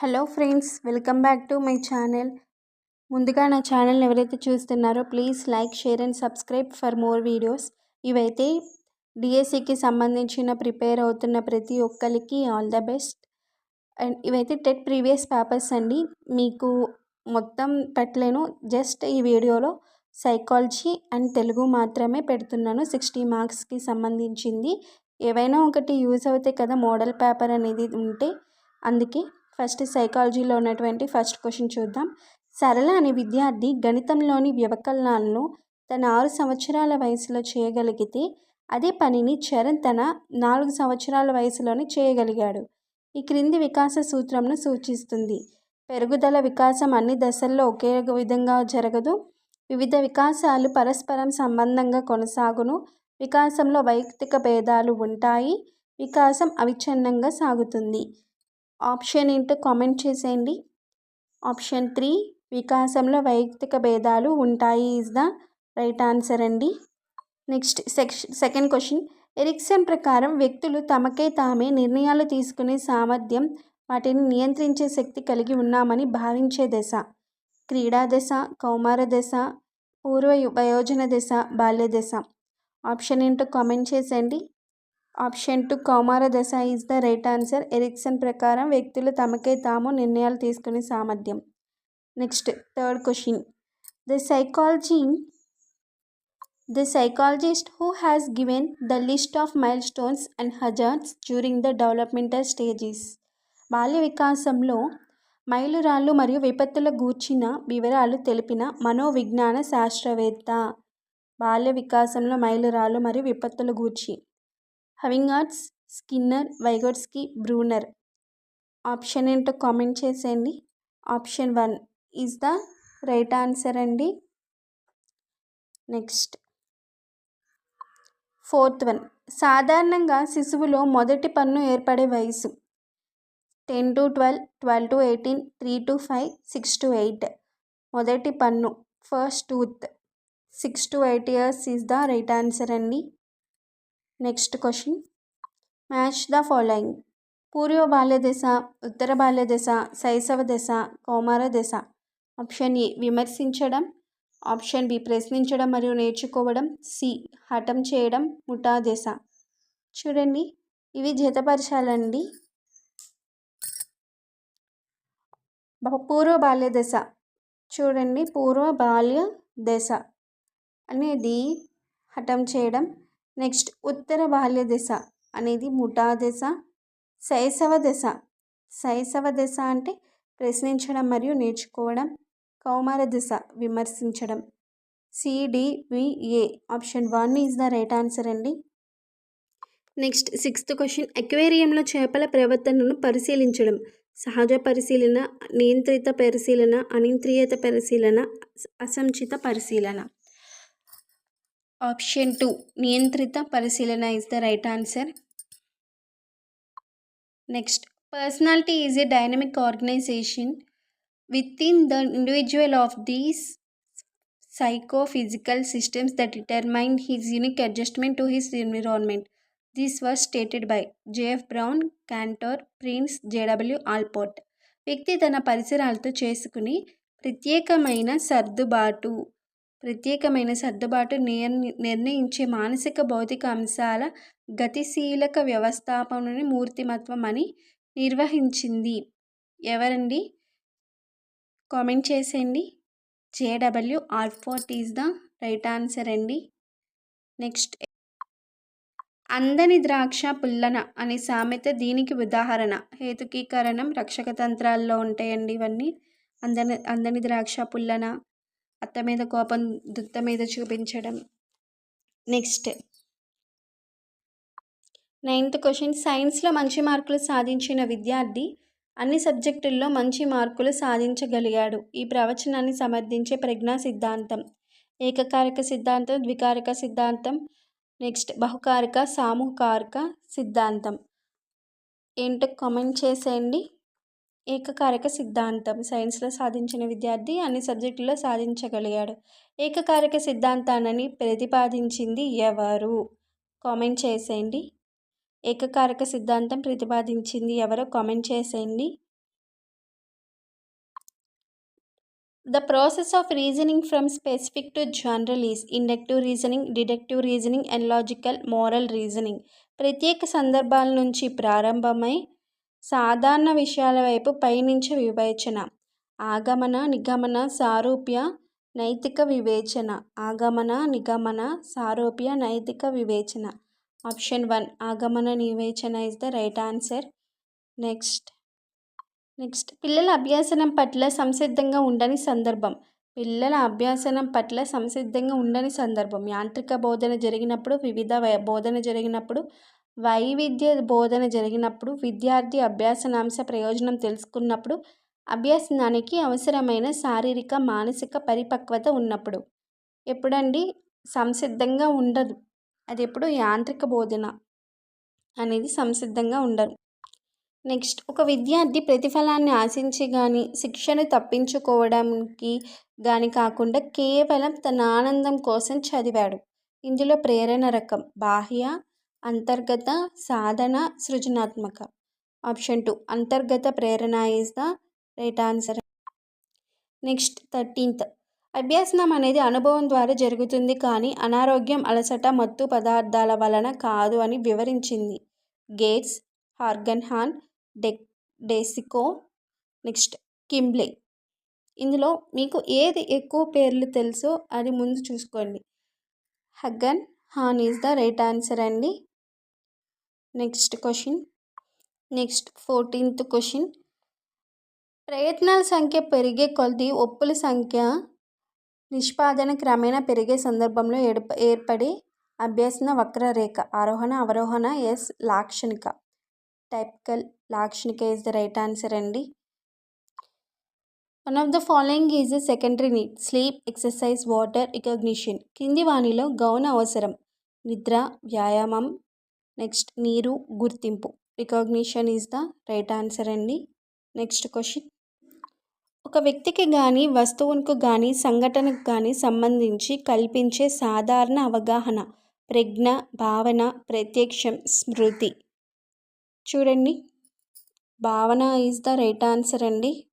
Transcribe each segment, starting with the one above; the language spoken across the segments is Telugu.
Hello friends welcome back to my channel. ముందుగా నా ఛానల్ని ఎవరైతే చూస్తున్నారో please like share and subscribe for more videos. ఇవైతే డిఎస్సికి సంబంధించిన ప్రిపేర్ అవుతున్న ప్రతి ఒక్కరికి ఆల్ ద బెస్ట్. అండ్ ఇవైతే టెట్ ప్రీవియస్ పేపర్స్ అండి. మీకు మొత్తం పెట్టలేను జస్ట్ ఈ వీడియోలో సైకాలజీ అండ్ తెలుగు మాత్రమే పెడుతున్నాను. సిక్స్టీ మార్క్స్కి సంబంధించింది. ఏవైనా ఒకటి యూజ్ అవుతాయి కదా మోడల్ పేపర్ అనేది ఉంటే అందుకే ఫస్ట్ సైకాలజీలో ఉన్నటువంటి ఫస్ట్ క్వశ్చన్ చూద్దాం. సరళ అనే విద్యార్థి గణితంలోని వ్యవకలనాలను తన ఆరు సంవత్సరాల వయసులో చేయగలిగితే అదే పనిని చరణ్ తన నాలుగు సంవత్సరాల వయసులోనే చేయగలిగాడు. ఈ క్రింది వికాస సూత్రంను సూచిస్తుంది. పెరుగుదల వికాసం అన్ని దశల్లో ఒకే విధంగా జరగదు. వివిధ వికాసాలు పరస్పరం సంబంధంగా కొనసాగును. వికాసంలో వైయక్తిక భేదాలు ఉంటాయి. వికాసం అవిచ్ఛిన్నంగా సాగుతుంది. ఆప్షన్ ఏంటో కామెంట్ చేసేయండి. ఆప్షన్ త్రీ వికాసంలో వైయక్తిక భేదాలు ఉంటాయి ఈజ్ ద రైట్ ఆన్సర్ అండి. Next sec second question Erikson ప్రకారం వ్యక్తులు తమకే తామే నిర్ణయాలు తీసుకునే సామర్థ్యం వాటిని నియంత్రించే శక్తి కలిగి ఉన్నామని భావించే దశ. క్రీడా దశ కౌమార దశ పూర్వ వయోజన దశ బాల్య దశ. ఆప్షన్ ఏంటో కామెంట్ చేసేయండి. ఆప్షన్ టు కౌమార దశ is the right answer. Erikson ప్రకారం వ్యక్తులు తమకే తాము నిర్ణయాలు తీసుకునే సామర్థ్యం. Next third question. The psychology the psychologist who has given the list of milestones and hazards during the developmental stages. బాల్య వికాసంలో మైలురాళ్ళు మరియు విపత్తుల గూర్చిన వివరాలు తెలిపిన మనోవిజ్ఞాన శాస్త్రవేత్త. బాల్య వికాసంలో మైలురాళ్ళు మరియు విపత్తుల గూర్చి. హవింగార్డ్స్ స్కిన్నర్ వైగోట్స్కి బ్రూనర్ ఆప్షన్ ఏంటో కామెంట్ చేసేయండి. Option one is the right answer అండి. నెక్స్ట్ ఫోర్త్ వన్ సాధారణంగా శిశువులో మొదటి పన్ను ఏర్పడే వయసు ten to twelve twelve to eighteen three to five six to eight మొదటి పన్ను. First tooth six to eight years is the right answer అండి. Next question match the following పూర్వ బాల్య దశ ఉత్తర బాల్య దశ శైశవ దశ కౌమార దశ ఆప్షన్ ఏ విమర్శించడం ఆప్షన్ బి ప్రశ్నించడం మరియు నేర్చుకోవడం. సి హఠం చేయడం. ముఠా దశ చూడండి ఇవి జతపరచాలండి. పూర్వ బాల్య దశ చూడండి పూర్వ బాల్య దశ అనేది హఠం చేయడం. నెక్స్ట్ ఉత్తర బాల్య దశ అనేది ముఠా దశ శైశవ దశ. శైశవ దశ అంటే ప్రశ్నించడం మరియు నేర్చుకోవడం కౌమార దశ విమర్శించడం. CDVA option one is the right answer అండి. నెక్స్ట్ సిక్స్త్ క్వశ్చన్ అక్వేరియంలో చేపల ప్రవర్తనను పరిశీలించడం. సహజ పరిశీలన నియంత్రిత పరిశీలన అనియంత్రిత పరిశీలన అసంచిత పరిశీలన. ఆప్షన్ టూ నియంత్రిత పరిశీలన is the right answer next personality is a dynamic organisation within the individual of these psychophysical systems that determine his unique adjustment to his environment this was stated by JF Brown Kantor Prince JW Allport వ్యక్తి తన పరిసరాలతో చేసుకుని ప్రత్యేకమైన సర్దుబాటు ప్రత్యేకమైన సర్దుబాటు నిర్ణయించే మానసిక భౌతిక అంశాల గతిశీలక వ్యవస్థాపనని మూర్తిమత్వం అని నిర్వహించింది. ఎవరండి? కామెంట్ చేసేయండి. JW Allport is the right answer అండి. నెక్స్ట్. అందని ద్రాక్ష పుల్లన అనే సామెత దీనికి ఉదాహరణ. హేతుకీకరణం రక్షక తంత్రాల్లో ఉంటాయండి ఇవన్నీ. అందని అందని ద్రాక్ష పుల్లన అత్త మీద కోపం దుత్త మీద చూపించడం. నెక్స్ట్. Ninth question. సైన్స్లో మంచి మార్కులు సాధించిన విద్యార్థి అన్ని సబ్జెక్టుల్లో మంచి మార్కులు సాధించగలిగాడు. ఈ ప్రవచనాన్ని సమర్థించే ప్రజ్ఞా సిద్ధాంతం. ఏకకారక సిద్ధాంతం ద్వికారక సిద్ధాంతం. నెక్స్ట్. బహుకారక సామూహికారక సిద్ధాంతం. ఏంటో కామెంట్ చేసేయండి. ఏకకారక సిద్ధాంతం. సైన్స్లో సాధించిన విద్యార్థి అన్ని సబ్జెక్టుల్లో సాధించగలిగాడు. ఏకకారక సిద్ధాంతాన్ని ప్రతిపాదించింది ఎవరు? కామెంట్ చేసేయండి. ఏకకారక సిద్ధాంతం ప్రతిపాదించింది ఎవరో కామెంట్ చేసేయండి. The process of reasoning from specific to general is inductive reasoning deductive reasoning and logical moral reasoning ప్రత్యేక సందర్భాల నుంచి ప్రారంభమై సాధారణ విషయాల వైపు పయనించే వివేచన. ఆగమన నిగమన సారూప్య నైతిక వివేచన. ఆగమన నిగమన సారూప్య నైతిక వివేచన. ఆప్షన్ వన్ ఆగమన నివేచన is the right answer next next పిల్లల అభ్యాసనం పట్ల సంసిద్ధంగా ఉండని సందర్భం. పిల్లల అభ్యాసనం పట్ల సంసిద్ధంగా ఉండని సందర్భం. యాంత్రిక బోధన జరిగినప్పుడు వివిధ బోధన జరిగినప్పుడు వైవిధ్య బోధన జరిగినప్పుడు విద్యార్థి అభ్యాసనాంశ ప్రయోజనం తెలుసుకున్నప్పుడు అభ్యాసనానికి అవసరమైన శారీరక మానసిక పరిపక్వత ఉన్నప్పుడు. ఎప్పుడండి? సంసిద్ధంగా ఉండదు. అది ఎప్పుడు యాంత్రిక బోధన అనేది సంసిద్ధంగా ఉండరు నెక్స్ట్ ఒక విద్యార్థి ప్రతిఫలాన్ని ఆశించి కానీ శిక్షను తప్పించుకోవడానికి కానీ కాకుండా కేవలం తన ఆనందం కోసం చదివాడు. ఇందులో ప్రేరణ రకం బాహ్య అంతర్గత సాధన సృజనాత్మక. ఆప్షన్ టూ అంతర్గత ప్రేరణ is the right answer. Next thirteenth. అభ్యాసనం అనేది అనుభవం ద్వారా జరుగుతుంది కానీ అనారోగ్యం అలసట మత్తు పదార్థాల వలన కాదు అని వివరించింది. గేట్స్ హార్గన్హాన్ డెక్ డె డెసికో. నెక్స్ట్ కింబ్లే. ఇందులో మీకు ఏది ఎక్కువ పేర్లు తెలుసో అది ముందు చూసుకోండి. హగ్గన్ హాన్ ఈజ్ ద రైట్ ఆన్సర్ అండి. Next question next fourteenth question ప్రయత్నాల సంఖ్య పెరిగే కొద్దీ ఒప్పుల సంఖ్య నిష్పాదన క్రమేణా పెరిగే సందర్భంలో ఏర్ప ఏర్పడే అభ్యసన వక్రరేఖ. ఆరోహణ అవరోహణ ఎస్ లాక్షణిక. టైపికల్ లాక్షణిక ఇస్ ద రైట్ ఆన్సర్ అండి. One of the following is a secondary need sleep exercise water recognition కింది వాణిలో గౌన అవసరం. నిద్ర వ్యాయామం నెక్స్ట్ నీరు గుర్తింపు. Recognition is the right answer అండి. Next question. ఒక వ్యక్తికి కానీ వస్తువుకు కానీ సంఘటనకు కానీ సంబంధించి కల్పించే సాధారణ అవగాహన ప్రజ్ఞ భావన ప్రత్యక్షం స్మృతి. చూడండి. భావన ఈజ్ ద రైట్ ఆన్సర్ అండి.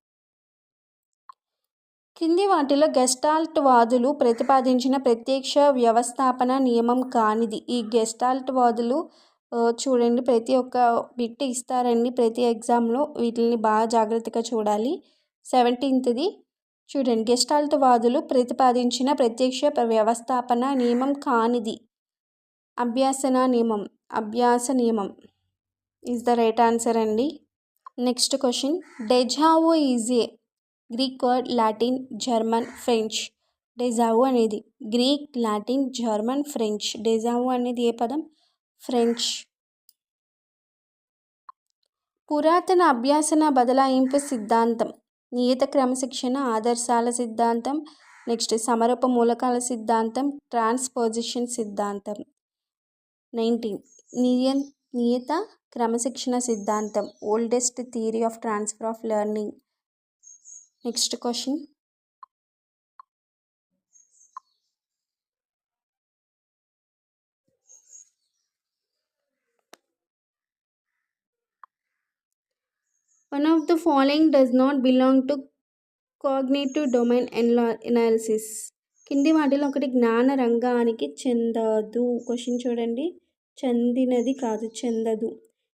కింది వాటిలో గెస్టాల్ట్ వాదులు ప్రతిపాదించిన ప్రత్యక్ష వ్యవస్థాపన నియమం కానిది. ఈ గెస్టాల్ట్ వాదులు చూడండి ప్రతి ఒక్క బిట్ ఇస్తారండి. ప్రతి ఎగ్జామ్లో వీటిని బాగా జాగ్రత్తగా చూడాలి. సెవెంటీన్త్ది చూడండి గెస్టాల్ట్ వాదులు ప్రతిపాదించిన ప్రత్యక్ష వ్యవస్థాపన నియమం కానిది. అభ్యాసన నియమం అభ్యాస నియమం ఈజ్ ద రైట్ ఆన్సర్ అండి. Next question deja vu is a Greek word Latin German French. Deja vu అనేది Greek Latin German French. Deja vu అనేది ఏ పదం? ఫ్రెంచ్. పురాతన అభ్యాసన బదలాయింపు సిద్ధాంతం. నియత క్రమశిక్షణ ఆదర్శాల సిద్ధాంతం. నెక్స్ట్ సమరూప మూలకాల సిద్ధాంతం ట్రాన్స్పోజిషన్ సిద్ధాంతం. నైన్టీన్. నియ నియత క్రమశిక్షణ సిద్ధాంతం. Oldest theory of transfer of learning. Next question. One of the following does not belong to cognitive domain ఎన్లా analysis కింది వాటిలో ఒకటి జ్ఞాన రంగానికి చెందదు. క్వశ్చన్ చూడండి. చెందినది కాదు చెందదు.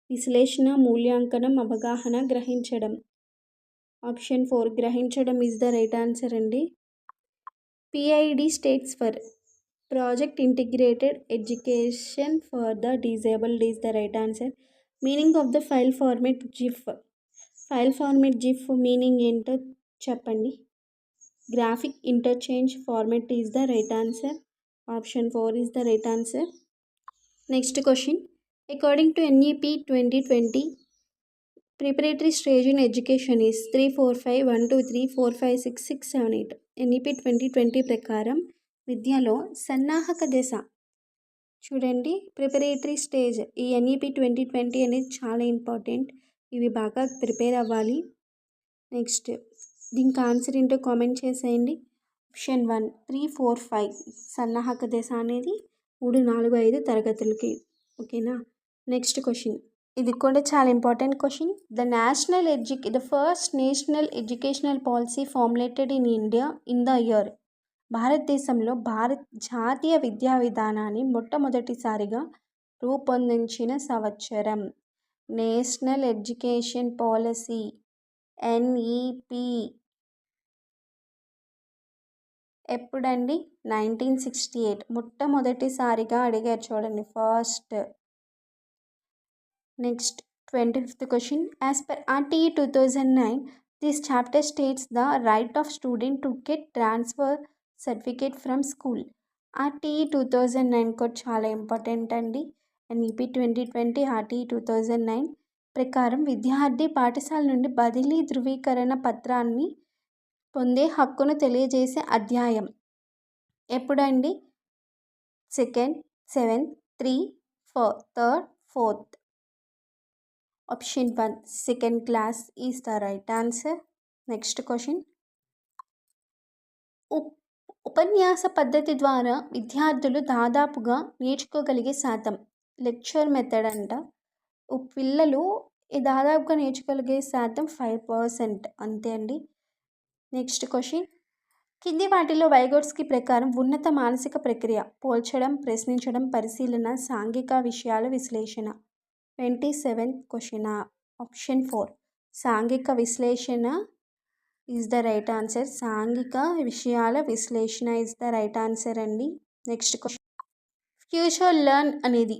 విశ్లేషణ మూల్యాంకనం అవగాహన గ్రహించడం. ఆప్షన్ ఫోర్ గ్రహించడం ఈజ్ ద రైట్ ఆన్సర్ అండి. PID states for project integrated education for the disabled is the right answer meaning of the file format GIF file format GIF meaning ఏంటో చెప్పండి. Graphic interchange format is the right answer. Option four is the right answer. Next question. According to NEP twenty twenty preparatory stage in education is three four five one two three four five six six seven eight. NEP twenty twenty ప్రకారం విద్యలో సన్నాహక దశ. చూడండి ప్రిపరేటరీ స్టేజ్ ఈ ఎన్ఈపి ట్వంటీ ట్వంటీ అనేది చాలా ఇంపార్టెంట్. ఇవి బాగా ప్రిపేర్ అవ్వాలి. నెక్స్ట్ దీనికి ఆన్సర్ ఏంటో కామెంట్ చేసేయండి. Option one three four five సన్నాహక దశ అనేది మూడు నాలుగు ఐదు తరగతులకి. ఓకేనా? Next question. ఇది కూడా చాలా important question. The national edu the first national educational policy formulated in India in the year. భారతదేశంలో భారత్ జాతీయ విద్యా విధానాన్ని మొట్టమొదటిసారిగా రూపొందించిన సంవత్సరం. నేషనల్ ఎడ్యుకేషన్ పాలసీ ఎన్ఈపి ఎప్పుడండి? Nineteen sixty eight. మొట్టమొదటిసారిగా అడిగారు చూడండి first. Next twenty fifth question. As per RTE two thousand nine this chapter states the right of student to get transfer certificate from school. RTE two thousand nine కూడా చాలా ఇంపార్టెంట్ అండి. And EP twenty twenty RT two thousand nine ప్రకారం విద్యార్థి పాఠశాల నుండి బదిలీ ధృవీకరణ పత్రాన్ని పొందే హక్కును తెలియజేసే అధ్యాయం. ఎప్పుడండి? Second seventh three four third fourth. Option one second class is the right answer. Next question. ఉప్ ఉపన్యాస పద్ధతి ద్వారా విద్యార్థులు దాదాపుగా నేర్చుకోగలిగే శాతం. లెక్చర్ మెథడ్ అంట. పిల్లలు దాదాపుగా నేర్చుకోగలిగే శాతం ఫైవ్ పర్సెంట్ అంతే అండి. నెక్స్ట్ క్వశ్చన్ కింది వాటిలో వైగోట్స్కి ప్రకారం ఉన్నత మానసిక ప్రక్రియ పోల్చడం ప్రశ్నించడం పరిశీలన సాంఘిక విషయాల విశ్లేషణ. Twenty seventh question option four సాంఘిక విశ్లేషణ ఈజ్ ద రైట్ ఆన్సర్ సాంఘిక విషయాల విశ్లేషణ ఈజ్ ద రైట్ ఆన్సర్ అండి. నెక్స్ట్ క్వశ్చన్ ఫ్యూచర్ లర్న్ అనేది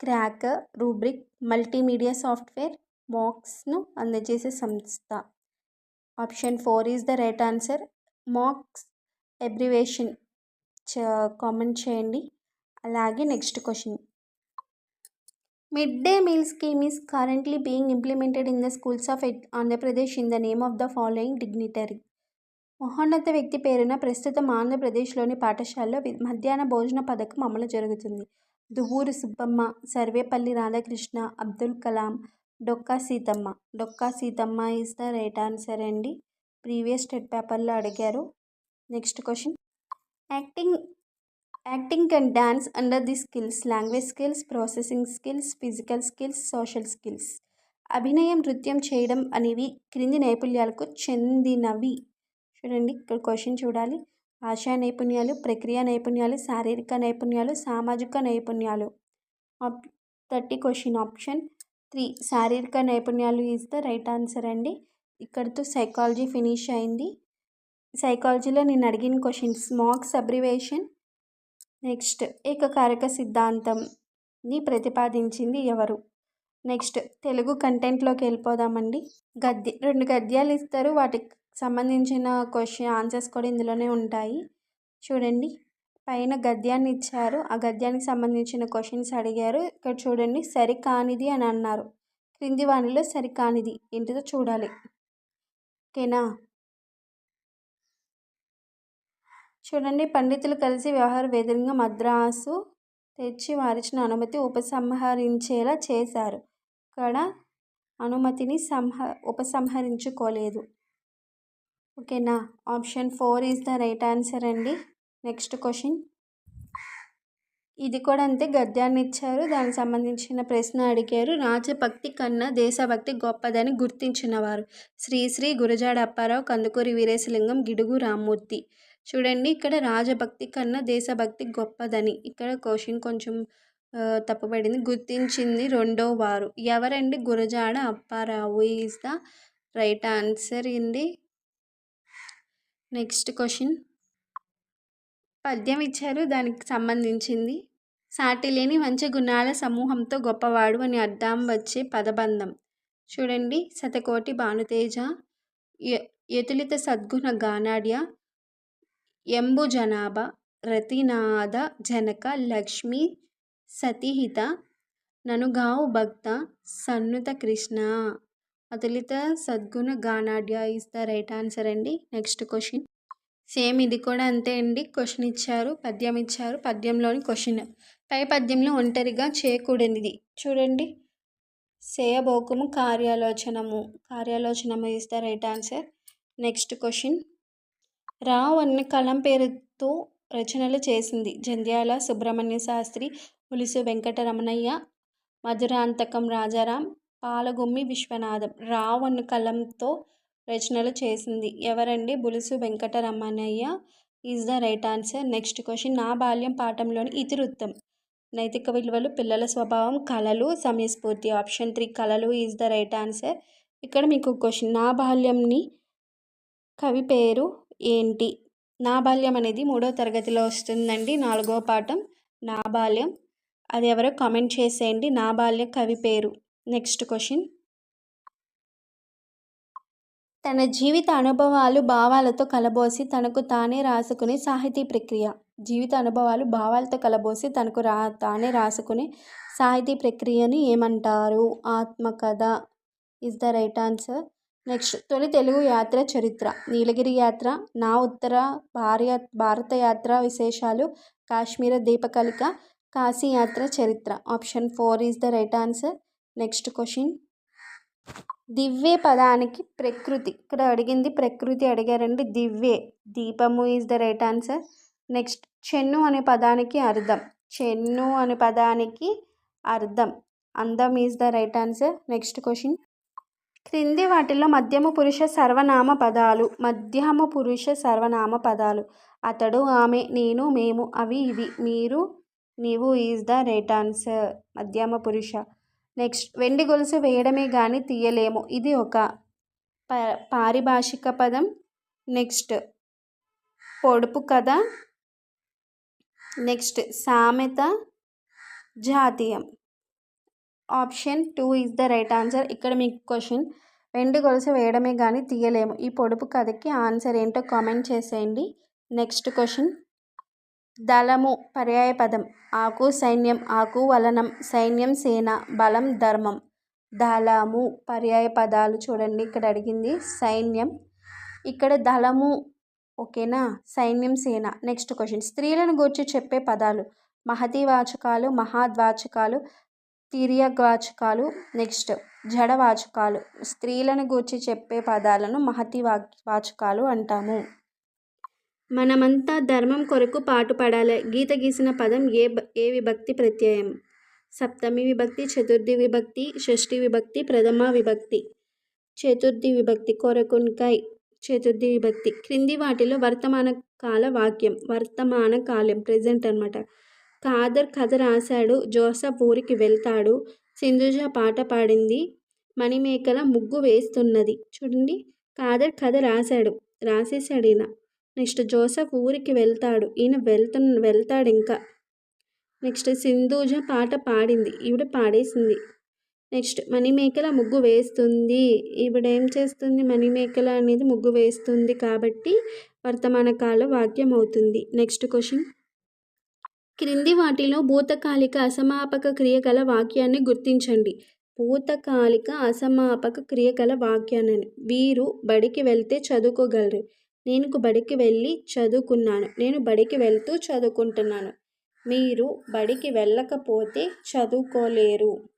క్రాక్ రూబ్రిక్ మల్టీమీడియా సాఫ్ట్వేర్ మాక్స్ను అందజేసే సంస్థ. Option four is the right answer. MOOCs abbreviation comment చేయండి. అలాగే next question. Mid day meal scheme is currently being implemented in the schools of Andhra Pradesh in the name of the following dignitary. మహోన్నత వ్యక్తి పేరున ప్రస్తుతం ఆంధ్రప్రదేశ్లోని పాఠశాలలో మధ్యాహ్న భోజన పథకం అమలు జరుగుతుంది. Duvvuru Subbamma Sarvepalli Radhakrishna Abdul Kalam Dokka Seethamma. Dokka Seethamma is the right answer అండి. ప్రీవియస్ టెట్ పేపర్లో అడిగారు. Next question acting acting and dance under the skills language skills processing skills physical skills social skills అభినయం నృత్యం చేయడం అనేవి క్రింది నైపుణ్యాలకు చెందినవి. చూడండి ఇక్కడ క్వశ్చన్ చూడాలి. భాషా నైపుణ్యాలు ప్రక్రియ నైపుణ్యాలు శారీరక నైపుణ్యాలు సామాజిక నైపుణ్యాలు. ఆప్ థర్టీ క్వశ్చన్ ఆప్షన్ త్రీ. శారీరక నైపుణ్యాలు ఈజ్ ద రైట్ ఆన్సర్ అండి. ఇక్కడితో సైకాలజీ ఫినిష్ అయింది. సైకాలజీలో నేను అడిగిన క్వశ్చన్స్ మార్క్స్ అబ్రివేషన్. నెక్స్ట్ ఏకకారక సిద్ధాంతంని ప్రతిపాదించింది ఎవరు? నెక్స్ట్ తెలుగు కంటెంట్లోకి వెళ్ళిపోదామండి. గద్య రెండు గద్యాలు ఇస్తారు. వాటికి సంబంధించిన క్వశ్చన్ ఆన్సర్స్ కూడా ఇందులోనే ఉంటాయి. చూడండి. పైన గద్యాన్ని ఇచ్చారు. ఆ గద్యానికి సంబంధించిన క్వశ్చన్స్ అడిగారు. ఇక్కడ చూడండి. సరికానిది అని అన్నారు. క్రింది వాణిలో సరికానిది. ఏంటిదో చూడాలి. ఓకేనా? చూడండి. పండితులు కలిసి వ్యవహార వేదంగా మద్రాసు తెచ్చి వారిచిన అనుమతి ఉపసంహరించేలా చేశారు. ఇక్కడ అనుమతిని సంహ ఉపసంహరించుకోలేదు. ఓకేనా? Option four is the right answer అండి. Next question. ఇది కూడా అంతే గద్యాన్ని ఇచ్చారు దానికి సంబంధించిన ప్రశ్న అడిగారు. రాజభక్తి కన్నా దేశభక్తి గొప్పదని గుర్తించినవారు. శ్రీ శ్రీ గురజాడ అప్పారావు కందుకూరి వీరేశలింగం గిడుగు రామ్మూర్తి. చూడండి ఇక్కడ రాజభక్తి కన్నా దేశభక్తి గొప్పదని. ఇక్కడ క్వశ్చన్ కొంచెం తప్పుపడింది గుర్తించింది రెండో వారు. ఎవరండి? Gurajada Apparao is the right answer ఇంది నెక్స్ట్ క్వశ్చన్. పద్యం ఇచ్చారు దానికి సంబంధించింది. సాటి లేని మంచి గుణాల సమూహంతో గొప్పవాడు అని అర్థం వచ్చే పదబంధం. చూడండి శతకోటి భానుతేజ యతులిత సద్గుణ గానాడ్య ఎంబు జనాభా రతినాథ జనక లక్ష్మి సతిహిత ననుగావు భక్త సన్నుత కృష్ణ. అతులిత సద్గుణ గానాడ్య ఇస్ ద రైట్ ఆన్సర్ అండి. Next question. సేమ్ ఇది కూడా అంతే అండి. క్వశ్చన్ ఇచ్చారు పద్యం ఇచ్చారు పద్యంలోని క్వశ్చన్. పై పద్యంలో ఒంటరిగా చేయకూడనిది. చూడండి. సేయబోకము కార్యాలోచనము. కార్యాలోచనము is the right answer. Next question. Rao అన్న కలం పేరుతో రచనలు చేసింది. జంధ్యాల సుబ్రహ్మణ్య శాస్త్రి పులిసు వెంకటరమణయ్య మధురాంతకం రాజారాం పాలగుమ్మి విశ్వనాథం. రావణ్ కలంతో రచనలు చేసింది. ఎవరండి? Bulusu Venkataramanayya is the right answer next question నా బాల్యం పాఠంలోని ఇతివృత్తం. నైతిక విలువలు పిల్లల స్వభావం కళలు సమయస్ఫూర్తి. ఆప్షన్ త్రీ కళలు ఈజ్ ద రైట్ ఆన్సర్ ఇక్కడ మీకు క్వశ్చన్ నా బాల్యంని కవి పేరు ఏంటి? నా బాల్యం అనేది మూడో తరగతిలో వస్తుందండి. నాలుగో పాఠం నా బాల్యం. అది ఎవరో కామెంట్ చేసేయండి. నా బాల్య కవి పేరు. నెక్స్ట్ క్వశ్చన్ తన జీవిత అనుభవాలు భావాలతో కలబోసి తనకు తానే రాసుకునే సాహితీ ప్రక్రియ. జీవిత అనుభవాలు భావాలతో కలబోసి తనకు రా తానే రాసుకునే సాహితీ ప్రక్రియని ఏమంటారు? ఆత్మకథ. Is the right answer next తొలి తెలుగు యాత్ర చరిత్ర. నీలగిరి యాత్ర నా ఉత్తర భార్య భారత యాత్ర విశేషాలు కాశ్మీర దీపకలిక కాశీ యాత్ర చరిత్ర. Option four is the right answer next question దివ్యే పదానికి ప్రకృతి. ఇక్కడ అడిగింది ప్రకృతి అడిగారండి దివ్యే దీపము is the right answer next Chennu అనే పదానికి అర్థం. చెన్ను అనే పదానికి అర్థం. అందం is the right answer next question క్రింది వాటిలో మధ్యమ పురుష సర్వనామ పదాలు. మధ్యమ పురుష సర్వనామ పదాలు. అతడు ఆమె నేను మేము అవి ఇవి. మీరు నీవు ఈజ్ ద రైట్ ఆన్సర్ మధ్యమ పురుష. నెక్స్ట్ వెండి గొలుసు వేయడమే కానీ తీయలేము. ఇది ఒక ప పారిభాషిక పదం. నెక్స్ట్ పొడుపు కథ. నెక్స్ట్ సామెత. జాతీయం. Option two is the right answer. ఇక్కడ మీకు క్వశ్చన్ వెండి గొలుసు వేయడమే కానీ తీయలేము. ఈ పొడుపు కథకి ఆన్సర్ ఏంటో కామెంట్ చేసేయండి. Next question. దళము పర్యాయ పదం. ఆకు సైన్యం ఆకు వలనం సైన్యం సేన బలం ధర్మం. దళము పర్యాయ పదాలు చూడండి. ఇక్కడ అడిగింది సైన్యం. ఇక్కడ దళము ఓకేనా? సైన్యం సేన. Next question. స్త్రీలను గూర్చి చెప్పే పదాలు. మహతివాచకాలు మహాద్వాచకాలు తిర్యగ్వాచకాలు నెక్స్ట్ జడవాచకాలు. స్త్రీలను గూర్చి చెప్పే పదాలను మహతి వా వాచకాలు అంటాము. మనమంతా ధర్మం కొరకు పాటుపడాలి. గీత గీసిన పదం ఏ ఏ విభక్తి ప్రత్యయం? సప్తమి విభక్తి చతుర్థి విభక్తి షష్ఠి విభక్తి ప్రథమ విభక్తి. చతుర్థి విభక్తి కొరకున్కాయ్ చతుర్థి విభక్తి. క్రింది వాటిలో వర్తమాన కాల వాక్యం వర్తమాన కాలం ప్రజెంట్ అనమాట కాదర్ కథ రాశాడు జోసఫ్ ఊరికి వెళ్తాడు సింధుజ పాట పాడింది మణిమేకల ముగ్గు వేస్తున్నది. చూడండి కాదర్ కథ రాశాడు రాసేసాడు ఈయన. నెక్స్ట్ జోసఫ్ ఊరికి వెళ్తాడు. ఈయన వెళ్తు వెళ్తాడు ఇంకా నెక్స్ట్ సింధూజ పాట పాడింది. ఈవిడ పాడేసింది. నెక్స్ట్ మణిమేకల ముగ్గు వేస్తుంది. ఈవిడ ఏం చేస్తుంది? మణిమేకల అనేది ముగ్గు వేస్తుంది కాబట్టి వర్తమాన కాల వాక్యం అవుతుంది నెక్స్ట్ క్వశ్చన్. క్రింది వాటిలో భూతకాలిక అసమాపక క్రియ గల వాక్యాన్ని గుర్తించండి. భూతకాలిక అసమాపక క్రియ గల వాక్యాన్ని వీరు బడికి వెళ్తే చదువుకోగలరు. నేను బడికి వెళ్ళి చదువుకున్నాను. నేను బడికి వెళ్తూ చదువుకుంటున్నాను. మీరు బడికి వెళ్ళకపోతే చదువుకోలేరు.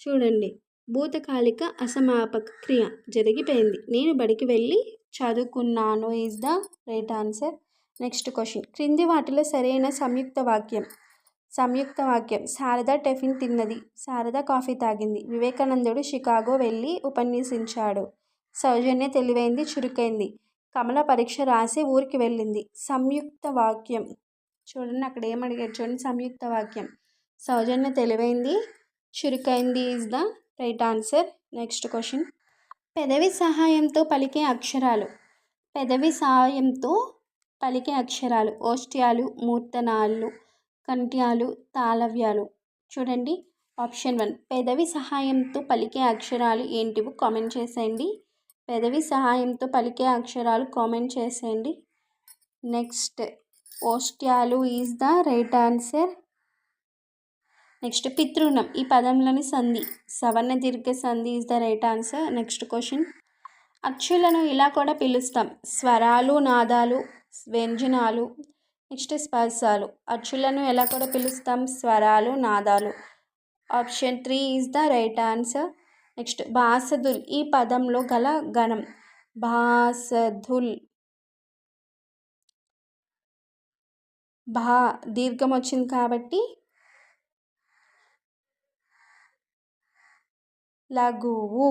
చూడండి. భూతకాలిక అసమాపక క్రియ జరిగిపోయింది. నేను బడికి వెళ్ళి చదువుకున్నాను. Is the right answer? Next question. క్రింది వాటిలో సరైన సంయుక్త వాక్యం. సంయుక్త వాక్యం. శారద టిఫిన్ తిన్నది. శారద కాఫీ తాగింది. వివేకానందుడు షికాగో వెళ్ళి ఉపన్యసించాడు. సౌజన్య తెలివైంది చురుకైంది. కమల పరీక్ష రాసి ఊరికి వెళ్ళింది. సంయుక్త వాక్యం. చూడండి అక్కడ ఏమడిగారు చూడండి సంయుక్త వాక్యం. సౌజన్య తెలివైంది. చురుకైంది is the right answer next question పెదవి సహాయంతో పలికే అక్షరాలు. పెదవి సహాయంతో పలికే అక్షరాలు. ఓష్ట్యాలు మూర్తనాలు కంట్యాలు తాళవ్యాలు. చూడండి ఆప్షన్ వన్ పెదవి సహాయంతో పలికే అక్షరాలు ఏంటివో? కామెంట్ చేసేయండి. పెదవి సహాయంతో పలికే అక్షరాలు కామెంట్ చేసేయండి. Next ఓస్ట్యాలు is the right answer. Next పితృణం ఈ పదంలోని సంధి సవర్ణ దీర్ఘ సంధి is the right answer. Next question. అచ్చులను ఇలా కూడా పిలుస్తాం. స్వరాలు నాదాలు వ్యంజనాలు. నెక్స్ట్ స్పర్శాలు. అచ్చులను ఎలా కూడా పిలుస్తాం? స్వరాలు నాదాలు. Option three is the right answer. Next బాసదుల్ ఈ పదంలో గల గణం. బాసదుల్. భా దీర్ఘం వచ్చింది కాబట్టి లఘువు.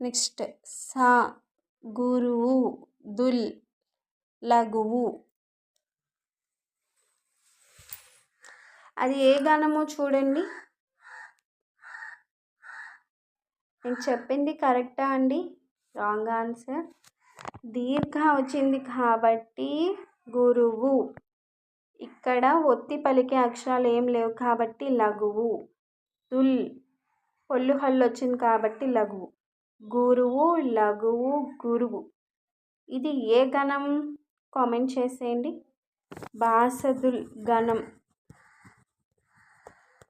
నెక్స్ట్ సా గురువు దుల్ లఘువు. అది ఏ గణమో చూడండి. నేను చెప్పింది కరెక్టా అండి? Wrong answer. దీర్ఘ వచ్చింది కాబట్టి గురువు. ఇక్కడ ఒత్తి పలికే అక్షరాలు ఏం లేవు కాబట్టి లఘువు. దుల్. పొల్లు హల్లు వచ్చింది కాబట్టి లఘువు. గురువు లఘువు గురువు. ఇది ఏ గణం? కామెంట్ చేసేయండి. బాసదుల్ గణం.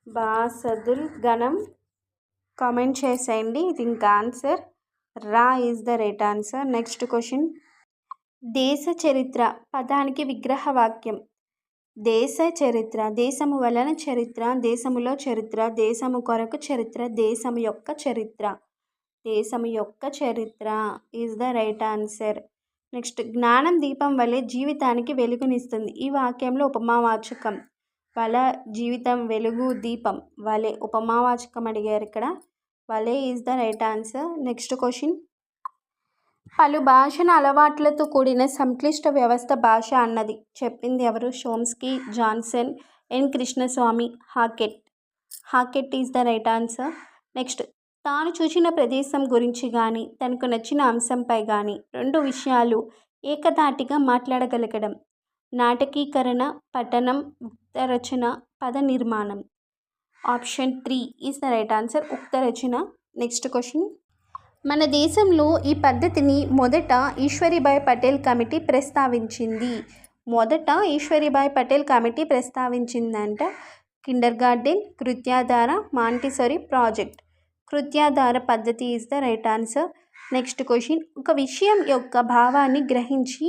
బాసదుల్ గణం. కామెంట్ చేసేయండి. ఇది ఇంకా ఆన్సర్. రా is the right answer. Next question. దేశ చరిత్ర. పదానికి విగ్రహ వాక్యం. దేశ చరిత్ర. దేశము వలన చరిత్ర. దేశములో చరిత్ర. దేశము కొరకు చరిత్ర. దేశము యొక్క చరిత్ర. దేశము యొక్క చరిత్ర is the right answer. Next. జ్ఞానం దీపం వలె జీవితానికి వెలుగునిస్తుంది. ఈ వాక్యంలో ఉపమావాచకం. వల జీవితం వెలుగు దీపం. వలె ఉపమావాచకం అడిగారు ఇక్కడ. వలె is the right answer. Next question. పలు భాషల అలవాట్లతో కూడిన సంక్లిష్ట వ్యవస్థ భాష అన్నది. చెప్పింది ఎవరు? Chomsky Johnson N. Krishnaswamy Hockett. Hockett is the right answer. Next. తాను చూసిన ప్రదేశం గురించి కానీ తనకు నచ్చిన అంశంపై కానీ రెండు విషయాలు ఏకధాటిగా మాట్లాడగలగడం. నాటకీకరణ పఠనం ఉక్త రచన పద నిర్మాణం option three is the right answer ఉక్త రచన నెక్స్ట్ క్వశ్చన్ మన దేశంలో ఈ పద్ధతిని మొదట ఈశ్వరీభాయ్ పటేల్ కమిటీ ప్రస్తావించింది. మొదట ఈశ్వరీభాయ్ పటేల్ కమిటీ ప్రస్తావించిందంట కిండర్ గార్డెన్ కృత్యాధార మాంటిసరీ ప్రాజెక్ట్. కృత్యాధార పద్ధతి is the right answer next question ఒక విషయం యొక్క భావాన్ని గ్రహించి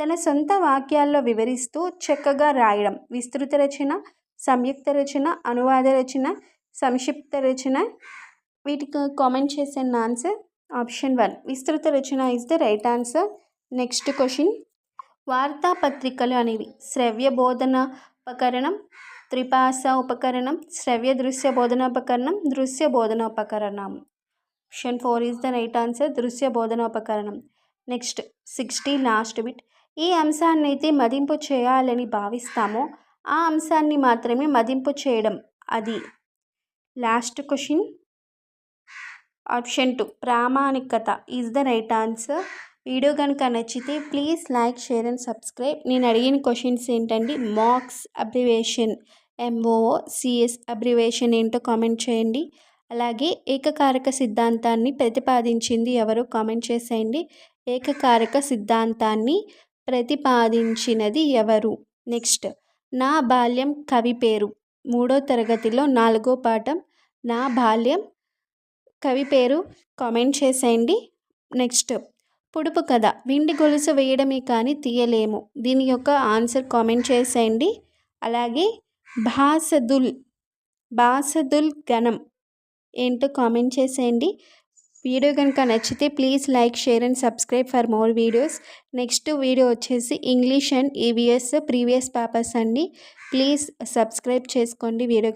తన సొంత వాక్యాల్లో వివరిస్తూ చక్కగా రాయడం. విస్తృత రచన సంయుక్త రచన అనువాద రచన సంక్షిప్త రచన. వీటికి కామెంట్ చేసిన ఆన్సర్ ఆప్షన్ వన్ విస్తృత రచన is the right answer next question వార్తాపత్రికలు అనేవి శ్రవ్య బోధన ఉపకరణం త్రిపాస ఉపకరణం శ్రవ్య దృశ్య బోధనోపకరణం దృశ్య బోధనోపకరణం option four is the right answer దృశ్య బోధనోపకరణం నెక్స్ట్ సిక్స్టీ లాస్ట్ బిట్ ఏ అంశాన్ని అయితే మదింపు చేయాలని భావిస్తామో ఆ అంశాన్ని మాత్రమే మదింపు చేయడం అది. Last question. ఆప్షన్ టూ ప్రామాణికత is the right answer. Video కనుక నచ్చితే please like share and subscribe. నేను అడిగిన క్వశ్చన్స్ ఏంటండి marks abbreviation M O O C S abbreviation ఏంటో కామెంట్ చేయండి. అలాగే ఏకకారక సిద్ధాంతాన్ని ప్రతిపాదించింది ఎవరో కామెంట్ చేసేయండి. ఏకకారక సిద్ధాంతాన్ని ప్రతిపాదించినది ఎవరు? నెక్స్ట్. నా బాల్యం కవి పేరు. మూడో తరగతిలో నాలుగో పాఠం. నా బాల్యం కవి పేరు కామెంట్ చేసేయండి. నెక్స్ట్. పొడుపు కథ. విండి గొలుసు వేయడమే కానీ తీయలేము. దీని యొక్క ఆన్సర్ కామెంట్ చేసేయండి. అలాగే బాసదుల్ బాసదుల్ గణం ఏంటో కామెంట్ చేసేయండి. వీడియో కనుక నచ్చితే please like share and subscribe for more videos next video వచ్చేసి English and EVS previous papers అండి. ప్లీజ్ సబ్స్క్రైబ్ చేసుకోండి వీడియో